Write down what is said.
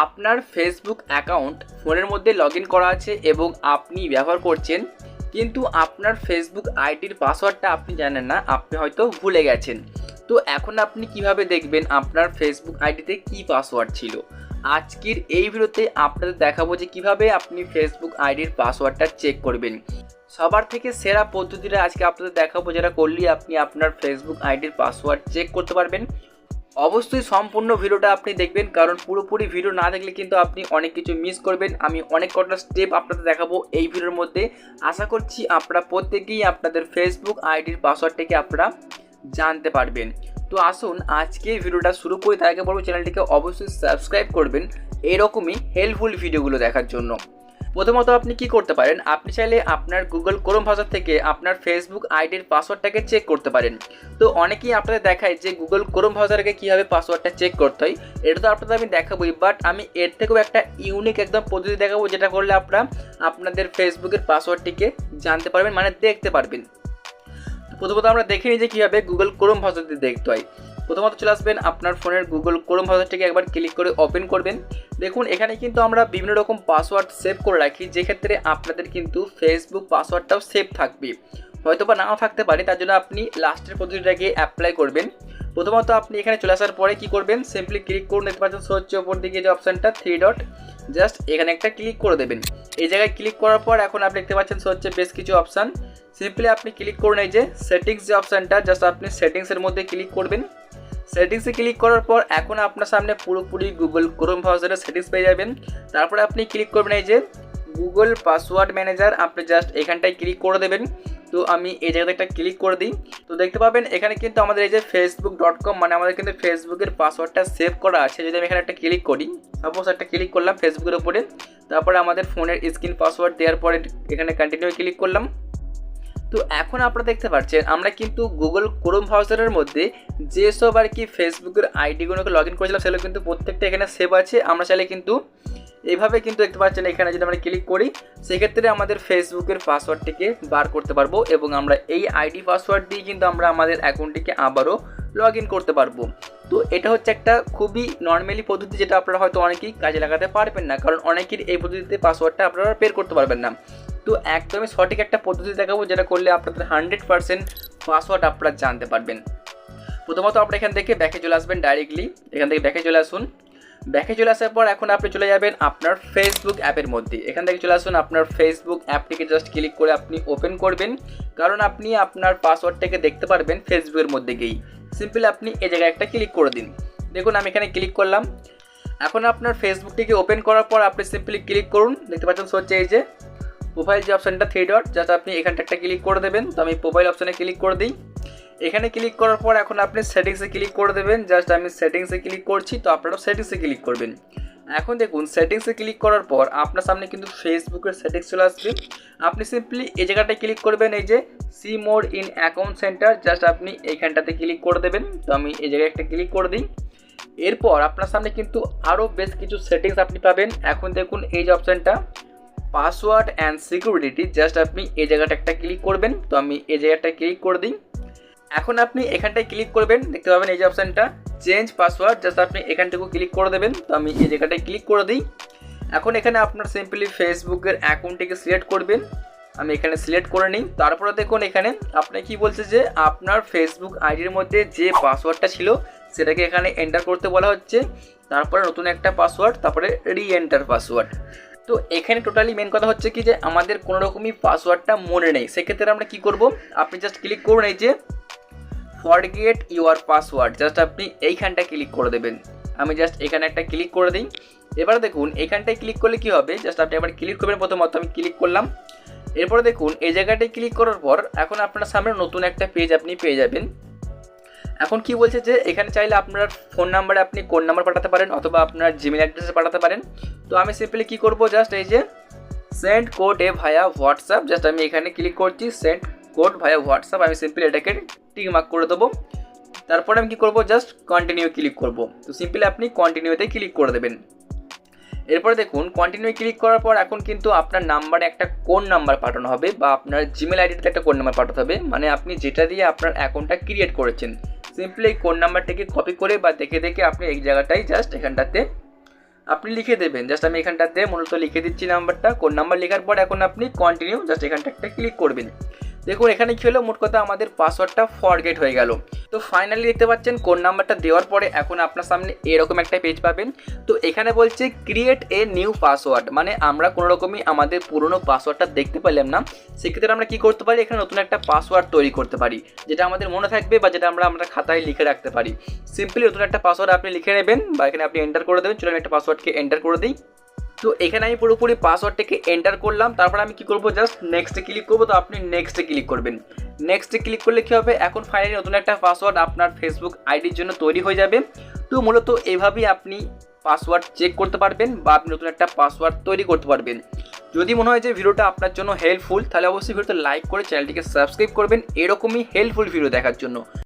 আপনার Facebook account ফোনের মধ্যে লগ করা আছে এবং আপনি ব্যবহার করছেন, কিন্তু আপনার ফেসবুক আইডির পাসওয়ার্ডটা আপনি জানেন না, আপনি হয়তো ভুলে গেছেন। তো এখন আপনি কীভাবে দেখবেন আপনার ফেসবুক আইডিতে কি পাসওয়ার্ড ছিল? আজকের এই ভিডিওতে আপনাদের দেখাবো যে কীভাবে আপনি ফেসবুক আইডির পাসওয়ার্ডটা চেক করবেন। সবার থেকে সেরা পদ্ধতিটা আজকে আপনাদের দেখাবো যেটা করলে আপনি আপনার ফেসবুক আইডির পাসওয়ার্ড চেক করতে পারবেন। অবশ্যই সম্পূর্ণ ভিডিওটা আপনি দেখবেন, কারণ পুরোপুরি ভিডিও না দেখলে কিন্তু আপনি অনেক কিছু মিস করবেন। আমি অনেক কটা স্টেপ আপনাদের দেখাবো এই ভিডিওর মধ্যে। আশা করছি আপনারা প্রত্যেকেই আপনাদের ফেসবুক আইডির পাসওয়ার্ডটাকে আপনারা জানতে পারবেন। তো আসুন, আজকে ভিডিওটা শুরু করে। তার আগে বলব চ্যানেলটিকে অবশ্যই সাবস্ক্রাইব করবেন। এরকমই হেল্পফুল ভিডিওগুলো দেখার জন্য। প্রথমত আপনি কি করতে পারেন, আপনি চাইলে আপনার গুগল ক্রোম ভাষা থেকে আপনার ফেসবুক আইডির পাসওয়ার্ডটাকে চেক করতে পারেন। তো অনেকেই আপনাদের দেখায় যে গুগল ক্রোম ভাষাটাকে কীভাবে পাসওয়ার্ডটা চেক করতে হয়, এটা তো আপনাদের আমি দেখাবোই বাট আমি এর থেকেও একটা ইউনিক একদম পদ্ধতি দেখাবো, যেটা করলে আপনারা আপনাদের ফেসবুকের পাসওয়ার্ডটিকে জানতে পারবেন মানে দেখতে পারবেন। প্রথমত আমরা দেখে নিই যে কীভাবে গুগল ক্রোম ভাষাতে দেখতে হয়। প্রথমত চলে আসবেন আপনার ফোনের গুগল ক্রোম ভাষাটিকে একবার ক্লিক করে ওপেন করবেন। দেখুন, এখানে কিন্তু আমরা বিভিন্ন রকম পাসওয়ার্ড সেভ করে রাখি, যেক্ষেত্রে আপনাদের কিন্তু ফেসবুক পাসওয়ার্ডটাও সেভ থাকবে। হয়তো বা নাও থাকতে পারে, তার জন্য আপনি লাস্টের পদ্ধতিটাকে অ্যাপ্লাই করবেন। প্রথমত আপনি এখানে চলে আসার পরে কি করবেন? সিম্পলি ক্লিক করুন, দেখতে পাচ্ছেন হচ্ছে ওপর দিকে যে অপশানটা থ্রি ডট জাস্ট এখানে একটা ক্লিক করে দেবেন। এই জায়গায় ক্লিক করার পর এখন আপনি দেখতে পাচ্ছেন হচ্ছে বেশ কিছু অপশান সিম্পলি আপনি ক্লিক করুন, এই যে সেটিংস যে অপশানটা জাস্ট আপনি সেটিংসের মধ্যে ক্লিক করবেন। সেটিংসে ক্লিক করার পর এখন আপনার সামনে পুরোপুরি গুগল ক্রোম ব্রাউজারের সেটিংস পেয়ে যাবেন। তারপরে আপনি ক্লিক করবেন এই যে গুগল পাসওয়ার্ড ম্যানেজার আপনি জাস্ট এখানটায় ক্লিক করে দেবেন। তো আমি এই জায়গাতে একটা ক্লিক করে দিই। তো দেখতে পাবেন এখানে কিন্তু আমাদের এই যে ফেসবুক ডট কম মানে আমাদের কিন্তু ফেসবুকের পাসওয়ার্ডটা সেভ করা আছে। যদি আমি এখানে একটা ক্লিক করি সাপোজ একটা ক্লিক করলাম ফেসবুকের উপরে, তারপরে আমাদের ফোনের স্ক্রিন পাসওয়ার্ড দেওয়ার পরে এখানে কন্টিনিউ ক্লিক করলাম। তো এখন আপনারা দেখতে পাচ্ছেন, আমরা কিন্তু গুগল ক্রোম ব্রাউজারের মধ্যে যেসব আর কি ফেসবুকের আইডিগুলোকে লগ ইন করেছিলাম, সেগুলো কিন্তু প্রত্যেকটা এখানে সেভ আছে। আমরা চাইলে কিন্তু এভাবে কিন্তু দেখতে পাচ্ছেন, এখানে যদি আমরা ক্লিক করি, সেক্ষেত্রে আমাদের ফেসবুকের পাসওয়ার্ডটিকে বার করতে পারব এবং আমরা এই আইডি পাসওয়ার্ড দিয়ে কিন্তু আমরা আমাদের অ্যাকাউন্টটিকে আবারও লগ ইন করতে পারব। তো এটা হচ্ছে একটা খুবই নর্মালি পদ্ধতি, যেটা আপনারা হয়তো অনেকেই কাজে লাগাতে পারবেন না, কারণ অনেকের এই পদ্ধতিতে পাসওয়ার্ডটা আপনারা বের করতে পারবেন না। তো একদমই সঠিক একটা পদ্ধতি দেখাবো, যেটা করলে আপনাদের হান্ড্রেড পার্সেন্ট পাসওয়ার্ড আপনারা জানতে পারবেন। প্রথমত আপনারা এখান থেকে ব্যাকে চলে আসবেন ডাইরেক্টলি এখান থেকে ব্যাকে চলে আসুন। ব্যাকে চলে আসার পর এখন আপনি চলে যাবেন আপনার ফেসবুক অ্যাপের মধ্যে। এখান থেকে চলে আসুন, আপনার ফেসবুক অ্যাপটিকে জাস্ট ক্লিক করে আপনি ওপেন করবেন। কারণ আপনি আপনার পাসওয়ার্ডটাকে দেখতে পারবেন ফেসবুকের মধ্যে গিয়েই। সিম্পলি আপনি এই জায়গায় একটা ক্লিক করে দিন। দেখুন, আমি এখানে ক্লিক করলাম। এখন আপনার ফেসবুকটিকে ওপেন করার পর আপনি সিম্পলি ক্লিক করুন। দেখতে পাচ্ছেন হচ্ছে এই যে প্রোফাইল যে অপশানটা থ্রি ডট জাস্ট আপনি এখানটা একটা ক্লিক করে দেবেন। তো আমি প্রোফাইল অপশানে ক্লিক করে দিই। এখানে ক্লিক করার পর এখন আপনি সেটিংসে ক্লিক করে দেবেন। জাস্ট আমি সেটিংসে ক্লিক করছি, তো আপনারাও সেটিংসে ক্লিক করবেন। এখন দেখুন সেটিংসে ক্লিক করার পর আপনার সামনে কিন্তু ফেসবুকের সেটিংস চলে আসবে। আপনি সিম্পলি এই জায়গাটায় ক্লিক করবেন, এই যে see mode in account center just আপনি এইখানটাতে ক্লিক করে দেবেন। তো আমি এই জায়গায় একটা ক্লিক করে দিই। এরপর আপনার সামনে কিন্তু আরও বেশ কিছু সেটিংস আপনি পাবেন। এখন দেখুন এই যে অপশানটা পাসওয়ার্ড অ্যান্ড সিকিউরিটি জাস্ট আপনি এই জায়গাটা একটা ক্লিক করবেন। তো আমি এই জায়গাটা ক্লিক করে দিই। এখন আপনি এখানটায় ক্লিক করবেন। দেখতে পাবেন এই যে অপশানটা, চেঞ্জ পাসওয়ার্ড, জাস্ট আপনি এখানটুকু ক্লিক করে দেবেন। তো আমি এই জায়গাটায় ক্লিক করে দিই। এখন এখানে আপনার সিম্পলি ফেসবুকের অ্যাকাউন্টটিকে সিলেক্ট করবেন। আমি এখানে সিলেক্ট করে নিই। তারপরে দেখুন এখানে আপনি কি বলছে যে আপনার ফেসবুক আইডির মধ্যে যে পাসওয়ার্ডটা ছিল, সেটাকে এখানে এন্টার করতে বলা হচ্ছে। তারপরে নতুন একটা পাসওয়ার্ড, তারপরে রি এন্টার পাসওয়ার্ড। তো এখানে টোটালি মেন কথা হচ্ছে কি যে আমাদের কোনো রকমই পাসওয়ার্ডটা মনে নেই। সেক্ষেত্রে আমরা কি করব? আপনি জাস্ট ক্লিক করুন এই যে ফরগেট ইউর পাসওয়ার্ড জাস্ট আপনি এইখানটা ক্লিক করে দেবেন। আমি জাস্ট এখানে একটা ক্লিক করে দিই। এবার দেখুন, এখানটায় ক্লিক করলে কি হবে? জাস্ট আপনি আবার ক্লিক করবেন, প্রথমত আমি ক্লিক করলাম। এরপরে দেখুন, এই জায়গাটায় ক্লিক করার পর এখন আপনার সামনে নতুন একটা পেজ আপনি পেয়ে যাবেন। এখন কি বলছে যে এখানে চাইলে আপনার ফোন নাম্বারে আপনি কোন নাম্বার পাঠাতে পারেন অথবা আপনার জিমেল অ্যাড্রেসে পাঠাতে পারেন। তো আমি সিম্পলি কী করব? জাস্ট এই যে সেন্ড কোড এ ভায়া হোয়াটসঅ্যাপ জাস্ট আমি এখানে ক্লিক করছি সেন্ড কোড ভায়া হোয়াটসঅ্যাপ আমি সিম্পলি এটাকে টিক মার্ক করে দেবো। তারপরে আমি কী করব? জাস্ট কন্টিনিউ ক্লিক করব। তো সিম্পলি আপনি কন্টিনিউতে ক্লিক করে দেবেন। এরপরে দেখুন কন্টিনিউ ক্লিক করার পর এখন কিন্তু আপনার নাম্বারে একটা কোন নাম্বার পাঠানো হবে বা আপনার জিমেল আইডিতে একটা কোন নাম্বার পাঠাতে হবে। মানে আপনি যেটা দিয়ে আপনার অ্যাকাউন্টটা ক্রিয়েট করেছেন। সিম্পলি এই কোন নাম্বারটাকে কপি করে বা দেখে দেখে আপনি এই জায়গাটাই জাস্ট এখানটাতে আপনি লিখে দেবেন। জাস্ট আমি এখানটাতে মূলত লিখে দিচ্ছি নাম্বারটা। কোন নাম্বার লেখার পর এখন আপনি কন্টিনিউ জাস্ট এখানটা ক্লিক করবেন। দেখুন, এখানে কী হলো? মোট কথা আমাদের পাসওয়ার্ডটা ফরগেট হয়ে গেল। তো ফাইনালি দেখতে পাচ্ছেন কোন নাম্বারটা দেওয়ার পরে এখন আপনার সামনে এরকম একটা পেজ পাবেন। তো এখানে বলছে ক্রিয়েট এ নিউ পাসওয়ার্ড মানে আমরা কোনো রকমই আমাদের পুরনো পাসওয়ার্ডটা দেখতে পেলাম না। সেক্ষেত্রে আমরা কি করতে পারি? এখানে নতুন একটা পাসওয়ার্ড তৈরি করতে পারি, যেটা আমাদের মনে থাকবে বা যেটা আমরা আমরা খাতায় লিখে রাখতে পারি। সিম্পলি নতুন একটা পাসওয়ার্ড আপনি লিখে নেবেন বা এখানে আপনি এন্টার করে দেবেন। চলুন একটা পাসওয়ার্ডকে এন্টার করে দিই। তো এখানে আমি পুরোপুরি পাসওয়ার্ডটাকে এন্টার করলাম, তারপর আমি কি করব? জাস্ট নেক্সটে ক্লিক করব, তো আপনি নেক্সটে ক্লিক করবেন। নেক্সটে ক্লিক করলে কী হবে? এখন ফাইনালি নতুন একটা পাসওয়ার্ড আপনার ফেসবুক আইডির জন্য তৈরি হয়ে যাবে। তো মূলত এভাবেই আপনি পাসওয়ার্ড চেক করতে পারবেন বা আপনি নতুন একটা পাসওয়ার্ড তৈরি করতে পারবেন। যদি মনে হয় যে ভিডিওটা আপনার জন্য হেল্পফুল তাহলে অবশ্যই ভিডিওতে লাইক করে চ্যানেলটিকে সাবস্ক্রাইব করবেন। এরকমই হেল্পফুল ভিডিও দেখার জন্য।